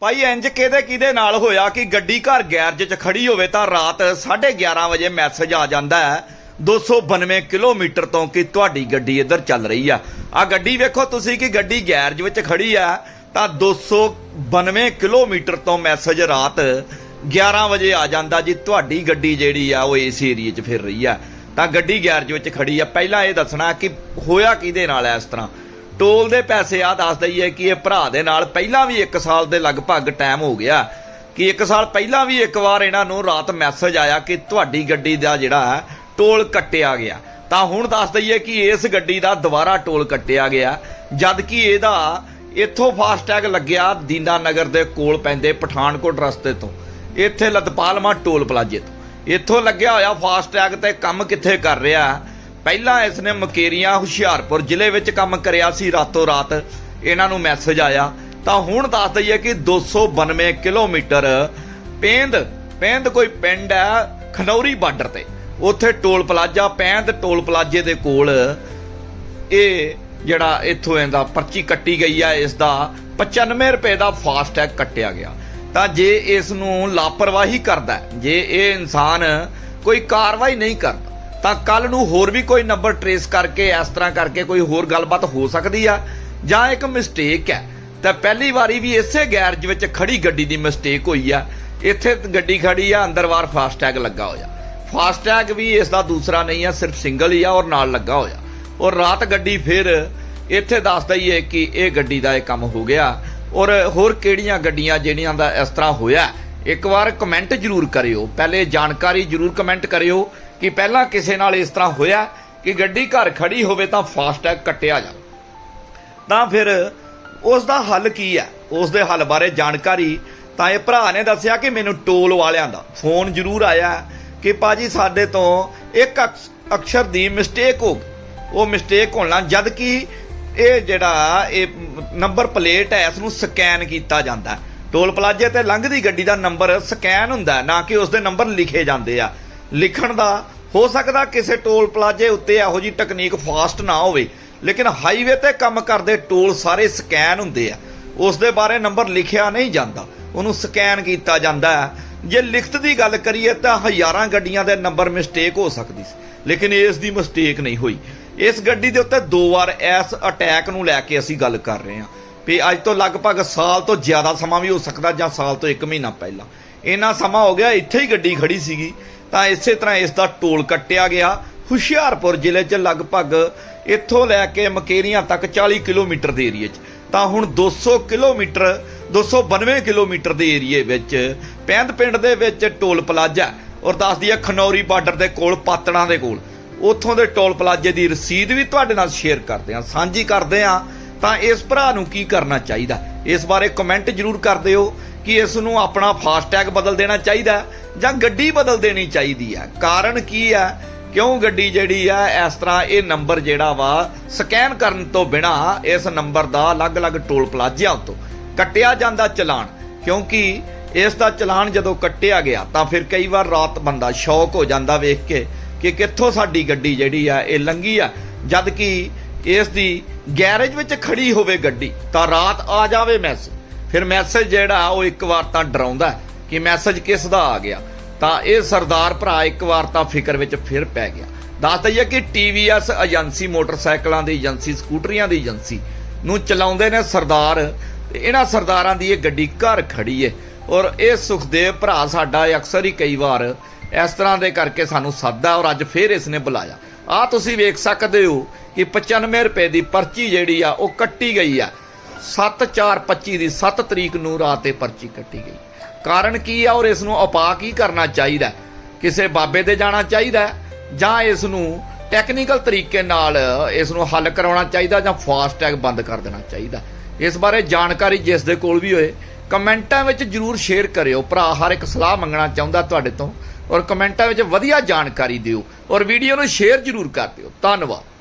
ਭਾਈ ਇੰਜ ਕਿਹਦੇ ਕਿਹਦੇ ਨਾਲ ਹੋਇਆ ਕਿ ਗੱਡੀ ਘਰ ਗੈਰਜ 'ਚ ਖੜੀ ਹੋਵੇ ਤਾਂ ਰਾਤ 11:30 ਵਜੇ ਮੈਸੇਜ ਆ ਜਾਂਦਾ ਹੈ 292 ਕਿਲੋਮੀਟਰ ਤੋਂ ਕਿ ਤੁਹਾਡੀ ਗੱਡੀ ਇੱਧਰ ਚੱਲ ਰਹੀ ਆ। ਆ ਗੱਡੀ ਵੇਖੋ ਤੁਸੀਂ ਕਿ ਗੱਡੀ ਗੈਰਜ ਵਿੱਚ ਖੜੀ ਆ, ਤਾਂ 292 ਕਿਲੋਮੀਟਰ ਤੋਂ ਮੈਸੇਜ ਰਾਤ 11 ਵਜੇ ਆ ਜਾਂਦਾ ਜੀ, ਤੁਹਾਡੀ ਗੱਡੀ ਜਿਹੜੀ ਆ ਉਹ ਇਸ ਏਰੀਏ 'ਚ ਫਿਰ ਰਹੀ ਆ। ਤਾਂ ਗੱਡੀ ਗੈਰਜ ਵਿੱਚ ਖੜੀ ਆ। ਪਹਿਲਾਂ ਇਹ ਦੱਸਣਾ ਕਿ ਹੋਇਆ ਕਿਹਦੇ ਨਾਲ ਐ ਇਸ ਤਰ੍ਹਾਂ? ਟੋਲ ਦੇ ਪੈਸੇ ਆ, ਦੱਸ ਦਈਏ ਕਿ ਇਹ ਭਰਾ ਦੇ ਨਾਲ ਪਹਿਲਾਂ ਵੀ 1 ਸਾਲ ਦੇ ਲਗਭਗ ਟਾਈਮ ਹੋ ਗਿਆ। ਕਿ 1 ਸਾਲ ਪਹਿਲਾਂ ਵੀ ਇੱਕ ਵਾਰ ਇਹਨਾਂ ਨੂੰ ਰਾਤ ਮੈਸੇਜ ਆਇਆ ਕਿ ਤੁਹਾਡੀ ਗੱਡੀ ਦਾ ਜਿਹੜਾ ਹੈ, ਟੋਲ ਕੱਟਿਆ ਗਿਆ। ਤਾਂ ਹੁਣ ਦੱਸ ਦਈਏ ਕਿ ਇਸ ਗੱਡੀ ਦਾ ਦੁਬਾਰਾ ਟੋਲ ਕੱਟਿਆ ਗਿਆ। ਜਦ ਕਿ ਇਹਦਾ ਇੱਥੋਂ ਫਾਸਟੈਗ ਲੱਗਿਆ ਦੀਨਾ ਨਗਰ ਦੇ ਕੋਲ ਪੈਂਦੇ ਪਠਾਨਕੋਟ ਰਸਤੇ ਤੋਂ। ਇੱਥੇ ਲਤਪਾਲਮਾ ਟੋਲ ਪਲਾਜੇ ਤੋਂ। ਇੱਥੋਂ ਲੱਗਿਆ ਹੋਇਆ ਫਾਸਟੈਗ ਤੇ ਕੰਮ ਕਿੱਥੇ ਕਰ ਰਿਹਾ? ਪਹਿਲਾਂ ਇਸ ਨੇ ਮਕੇਰੀਆਂ, ਹੁਸ਼ਿਆਰਪੁਰ ਜ਼ਿਲ੍ਹੇ ਵਿੱਚ ਕੰਮ ਕਰਿਆ ਸੀ ਰਾਤੋਂ ਰਾਤ। ਇਹਨਾਂ ਨੂੰ ਮੈਸੇਜ ਆਇਆ। ਤਾਂ ਹੁਣ ਦੱਸ ਦਈਏ ਕਿ 292 ਕਿਲੋਮੀਟਰ ਪੈਂਦ ਪੈਂਦ ਕੋਈ ਪਿੰਡ ਹੈ ਖਨੌਰੀ ਬਾਰਡਰ ਤੇ। ਉੱਥੇ ਟੋਲ ਪਲਾਜ਼ਾ, ਪੈਂਦ ਟੋਲ ਪਲਾਜ਼ੇ ਦੇ ਕੋਲ ਇਹ ਜਿਹੜਾ ਇੱਥੋਂ ਇਹਦਾ ਪਰਚੀ ਕੱਟੀ ਗਈ ਹੈ ਇਸ ਦਾ 95 ਰੁਪਏ ਦਾ ਫਾਸਟੈਗ ਕੱਟਿਆ ਗਿਆ। ਤਾਂ ਜੇ ਇਸ ਨੂੰ ਲਾਪਰਵਾਹੀ ਕਰਦਾ ਜੇ ਇਹ ਇਨਸਾਨ ਕੋਈ ਕਾਰਵਾਈ ਨਹੀਂ ਕਰਦਾ ਤਾਂ ਕੱਲ ਨੂੰ ਹੋਰ ਵੀ ਕੋਈ ਨੰਬਰ ਟਰੇਸ ਕਰਕੇ, ਇਸ ਤਰ੍ਹਾਂ ਕਰਕੇ ਕੋਈ ਹੋਰ ਗੱਲਬਾਤ ਹੋ ਸਕਦੀ ਆ ਜਾਂ ਇੱਕ ਮਿਸਟੇਕ ਹੈ। ਤਾਂ ਪਹਿਲੀ ਵਾਰੀ ਵੀ ਇਸੇ ਗੈਰਜ ਵਿੱਚ ਖੜੀ ਗੱਡੀ ਦੀ ਮਿਸਟੇਕ ਹੋਈ ਆ। ਇੱਥੇ ਗੱਡੀ ਖੜੀ ਆ ਅੰਦਰਵਾਰ ਫਾਸਟੈਗ ਲੱਗਾ ਹੋਇਆ। ਫਾਸਟੈਗ ਵੀ ਇਸ ਦਾ ਦੂਸਰਾ ਨਹੀਂ ਆ, ਸਿਰਫ ਸਿੰਗਲ ਹੀ ਆ ਔਰ ਨਾਲ ਲੱਗਾ ਹੋਇਆ। ਔਰ ਰਾਤ ਗੱਡੀ ਫਿਰ ਇੱਥੇ ਦੱਸਦਾ ਹੀ ਹੈ ਕਿ ਇਹ ਗੱਡੀ ਦਾ ਇਹ ਕੰਮ ਹੋ ਗਿਆ। ਔਰ ਹੋਰ ਕਿਹੜੀਆਂ ਗੱਡੀਆਂ ਜਿਹੜੀਆਂ ਦਾ ਇਸ ਤਰ੍ਹਾਂ ਹੋਇਆ, ਇੱਕ ਵਾਰ ਕਮੈਂਟ ਜ਼ਰੂਰ ਕਰਿਓ। ਪਹਿਲੇ ਜਾਣਕਾਰੀ ਜ਼ਰੂਰ ਕਮੈਂਟ ਕਰਿਓ। ਕਿ ਪਹਿਲਾਂ ਕਿਸੇ ਨਾਲ ਇਸ ਤਰ੍ਹਾਂ ਹੋਇਆ ਕਿ ਗੱਡੀ ਘਰ ਖੜੀ ਹੋਵੇ ਤਾਂ ਫਾਸਟੈਗ ਕੱਟਿਆ ਜਾ। ਤਾਂ ਫਿਰ ਉਸ ਦਾ ਹੱਲ ਕੀ ਹੈ? ਉਸ ਦੇ ਹੱਲ ਬਾਰੇ ਜਾਣਕਾਰੀ ਤਾਂ ਇਹ ਭਰਾ ਨੇ ਦੱਸਿਆ ਕਿ ਮੈਨੂੰ ਟੋਲ ਵਾਲਿਆਂ ਦਾ ਫੋਨ ਜ਼ਰੂਰ ਆਇਆ ਕਿ ਪਾਜੀ ਸਾਡੇ ਤੋਂ ਇੱਕ ਅਕਸ- ਅਕਸ਼ਰ ਦੀ ਮਿਸਟੇਕ ਹੋ ਗਈ। ਉਹ ਮਿਸਟੇਕ ਹੋਣ ਨਾਲ ਜਦ ਕਿ ਇਹ ਜਿਹੜਾ ਇਹ ਨੰਬਰ ਪਲੇਟ ਹੈ ਇਸ ਨੂੰ ਸਕੈਨ ਕੀਤਾ ਜਾਂਦਾ ਟੋਲ ਪਲਾਜ਼ੇ ਤੇ ਲੰਘਦੀ ਗੱਡੀ ਦਾ ਨੰਬਰ ਸਕੈਨ ਹੁੰਦਾ ਨਾ ਕਿ ਉਸ ਦੇ ਨੰਬਰ ਲਿਖੇ ਜਾਂਦੇ ਆ। ਲਿਖਣ ਦਾ, ਹੋ ਸਕਦਾ ਕਿਸੇ ਟੋਲ ਪਲਾਜ਼ੇ ਉੱਤੇ ਇਹੋ ਜੀ ਟੈਕਨੀਕ ਫਾਸਟ ਨਾ ਹੋਵੇ, ਲੇਕਿਨ ਹਾਈਵੇ ਤੇ ਕੰਮ ਕਰਦੇ ਟੋਲ ਸਾਰੇ ਸਕੈਨ ਹੁੰਦੇ ਆ। ਉਸ ਦੇ ਬਾਰੇ ਨੰਬਰ ਲਿਖਿਆ ਨਹੀਂ ਜਾਂਦਾ, ਉਹਨੂੰ ਸਕੈਨ ਕੀਤਾ ਜਾਂਦਾ ਹੈ। ਜੇ ਲਿਖਤ ਦੀ ਗੱਲ ਕਰੀਏ ਤਾਂ ਹਜ਼ਾਰਾਂ ਗੱਡੀਆਂ ਦੇ ਨੰਬਰ ਮਿਸਟੇਕ ਹੋ ਸਕਦੀ ਸੀ, ਲੇਕਿਨ ਇਸ ਦੀ ਮਿਸਟੇਕ ਨਹੀਂ ਹੋਈ। ਇਸ ਗੱਡੀ ਦੇ ਉੱਤੇ ਦੋ ਵਾਰ ਇਸ ਅਟੈਕ ਨੂੰ ਲੈ ਕੇ ਅਸੀਂ ਗੱਲ ਕਰ ਰਹੇ ਹਾਂ। ਵੀ ਅੱਜ ਤੋਂ ਲਗਭਗ ਸਾਲ ਤੋਂ ਜ਼ਿਆਦਾ ਸਮਾਂ ਵੀ ਹੋ ਸਕਦਾ ਜਾਂ ਸਾਲ ਤੋਂ 1 ਮਹੀਨਾ ਪਹਿਲਾਂ। ਇੰਨਾ ਸਮਾਂ ਹੋ ਗਿਆ, ਇੱਥੇ ਹੀ ਗੱਡੀ ਖੜੀ ਸੀਗੀ। ਤਾਂ ਇਸੇ ਤਰ੍ਹਾਂ ਇਸ ਦਾ ਟੋਲ ਕੱਟਿਆ ਗਿਆ। ਹੁਸ਼ਿਆਰਪੁਰ ਜ਼ਿਲ੍ਹੇ 'ਚ ਲਗਭਗ ਇੱਥੋਂ ਲੈ ਕੇ ਮਕੇਰੀਆਂ ਤੱਕ 40 ਕਿਲੋਮੀਟਰ ਦੇ ਏਰੀਏ 'ਚ। ਤਾਂ ਹੁਣ 200 ਕਿਲੋਮੀਟਰ 292 ਕਿਲੋਮੀਟਰ ਦੇ ਏਰੀਏ ਵਿੱਚ ਪੈਂਦ ਪਿੰਡ ਦੇ ਵਿੱਚ ਟੋਲ ਪਲਾਜ਼ਾ ਔਰ ਦੱਸਦੀ ਹੈ ਖਨੌਰੀ ਬਾਰਡਰ ਦੇ ਕੋਲ, ਪਾਤੜਾਂ ਦੇ ਕੋਲ। ਉੱਥੋਂ ਦੇ ਟੋਲ ਪਲਾਜ਼ੇ ਦੀ ਰਸੀਦ ਵੀ ਤੁਹਾਡੇ ਨਾਲ ਸ਼ੇਅਰ ਕਰਦੇ ਹਾਂ। ਸਾਂਝੀ ਕਰਦੇ ਹਾਂ ਤਾਂ ਇਸ ਭਰਾ ਨੂੰ ਕੀ ਕਰਨਾ ਚਾਹੀਦਾ? ਇਸ ਬਾਰੇ ਕਮੈਂਟ ਜ਼ਰੂਰ ਕਰ ਦਿਓ ਕਿ ਇਸ ਨੂੰ ਆਪਣਾ ਫਾਸਟੈਗ ਬਦਲ ਦੇਣਾ ਚਾਹੀਦਾ ਜਾਂ ਗੱਡੀ ਬਦਲ ਦੇਣੀ ਚਾਹੀਦੀ ਹੈ। ਕਾਰਨ ਕੀ ਹੈ? ਕਿਉਂ ਗੱਡੀ ਜਿਹੜੀ ਆ ਇਸ ਤਰ੍ਹਾਂ ਇਹ ਨੰਬਰ ਜਿਹੜਾ ਵਾ, ਸਕੈਨ ਕਰਨ ਤੋਂ ਬਿਨਾ ਇਸ ਨੰਬਰ ਦਾ ਅਲੱਗ-ਅਲੱਗ ਟੋਲ ਪਲਾਜ਼ਿਆਂ ਤੋਂ ਕੱਟਿਆ ਜਾਂਦਾ ਚਲਾਨ। ਕਿਉਂਕਿ ਇਸ ਦਾ ਚਲਾਨ ਜਦੋਂ ਕੱਟਿਆ ਗਿਆ ਤਾਂ ਫਿਰ ਕਈ ਵਾਰ ਰਾਤ ਬੰਦਾ ਸ਼ੌਕ ਹੋ ਜਾਂਦਾ ਵੇਖ ਕੇ ਕਿ ਕਿੱਥੋਂ ਸਾਡੀ ਗੱਡੀ ਜਿਹੜੀ ਆ ਇਹ ਲੰਗੀ ਆ। ਜਦ ਕਿ ਇਸ ਦੀ ਗੈਰੇਜ ਵਿੱਚ ਖੜੀ ਹੋਵੇ ਗੱਡੀ, ਤਾਂ ਰਾਤ ਆ ਜਾਵੇ ਮੈਸੇਜ ਫਿਰ ਮੈਸੇਜ ਜਿਹੜਾ, ਉਹ ਇੱਕ ਵਾਰ ਤਾਂ ਡਰਾਉਂਦਾ ਕਿ ਮੈਸੇਜ ਕਿਸ ਦਾ ਆ ਗਿਆ। ਤਾਂ ਇਹ ਸਰਦਾਰ ਭਰਾ ਇੱਕ ਵਾਰ ਤਾਂ ਫਿਕਰ ਵਿੱਚ ਫਿਰ ਪੈ ਗਿਆ। ਦੱਸ ਦਈਏ ਕਿ TVS ਏਜੰਸੀ ਮੋਟਰਸਾਈਕਲਾਂ ਦੀ ਏਜੰਸੀ ਸਕੂਟਰੀਆਂ ਦੀ ਏਜੰਸੀ ਨੂੰ ਚਲਾਉਂਦੇ ਨੇ ਸਰਦਾਰ। ਇਹਨਾਂ ਸਰਦਾਰਾਂ ਦੀ ਇਹ ਗੱਡੀ ਘਰ ਖੜੀ ਏ। ਔਰ ਇਹ ਸੁਖਦੇਵ ਭਰਾ ਸਾਡਾ ਅਕਸਰ ਹੀ ਕਈ ਵਾਰ ਇਸ ਤਰ੍ਹਾਂ ਦੇ ਕਰਕੇ ਸਾਨੂੰ ਸੱਦਾ ਔਰ ਅੱਜ ਫੇਰ ਇਸ ਨੇ ਬੁਲਾਇਆ। ਆ ਤੁਸੀਂ ਵੇਖ ਸਕਦੇ ਹੋ ਕਿ 95 ਰੁਪਏ ਦੀ ਪਰਚੀ ਜਿਹੜੀ ਆ, ਉਹ ਕੱਟੀ ਗਈ ਆ। 7425 ਦੀ 7 ਤਰੀਕ ਨੂੰ ਰਾਤ ਤੇ ਪਰਚੀ ਕੱਟੀ ਗਈ। ਕਾਰਨ ਕੀ ਆ ਔਰ ਇਸ ਨੂੰ ਉਪਾ ਕੀ ਕਰਨਾ ਚਾਹੀਦਾ? ਕਿਸੇ ਬਾਬੇ ਦੇ ਜਾਣਾ ਚਾਹੀਦਾ ਜਾਂ ਇਸ ਨੂੰ ਟੈਕਨੀਕਲ ਤਰੀਕੇ ਨਾਲ ਇਸ ਨੂੰ ਹੱਲ ਕਰਾਉਣਾ ਚਾਹੀਦਾ ਜਾਂ ਫਾਸਟੈਗ ਬੰਦ ਕਰ ਦੇਣਾ ਚਾਹੀਦਾ? ਇਸ ਬਾਰੇ ਜਾਣਕਾਰੀ ਜਿਸ ਦੇ ਕੋਲ ਵੀ ਹੋਏ, ਕਮੈਂਟਾਂ ਵਿੱਚ ਜਰੂਰ ਸ਼ੇਅਰ ਕਰਿਓ। ਭਰਾ, ਹਰ ਇੱਕ ਸਲਾਹ ਮੰਗਣਾ ਚਾਹੁੰਦਾ ਤੁਹਾਡੇ ਤੋਂ। ਔਰ ਕਮੈਂਟਾਂ ਵਿੱਚ ਵਧੀਆ ਜਾਣਕਾਰੀ ਦਿਓ ਔਰ ਵੀਡੀਓ ਨੂੰ ਸ਼ੇਅਰ ਜਰੂਰ ਕਰ ਦਿਓ। ਧੰਨਵਾਦ।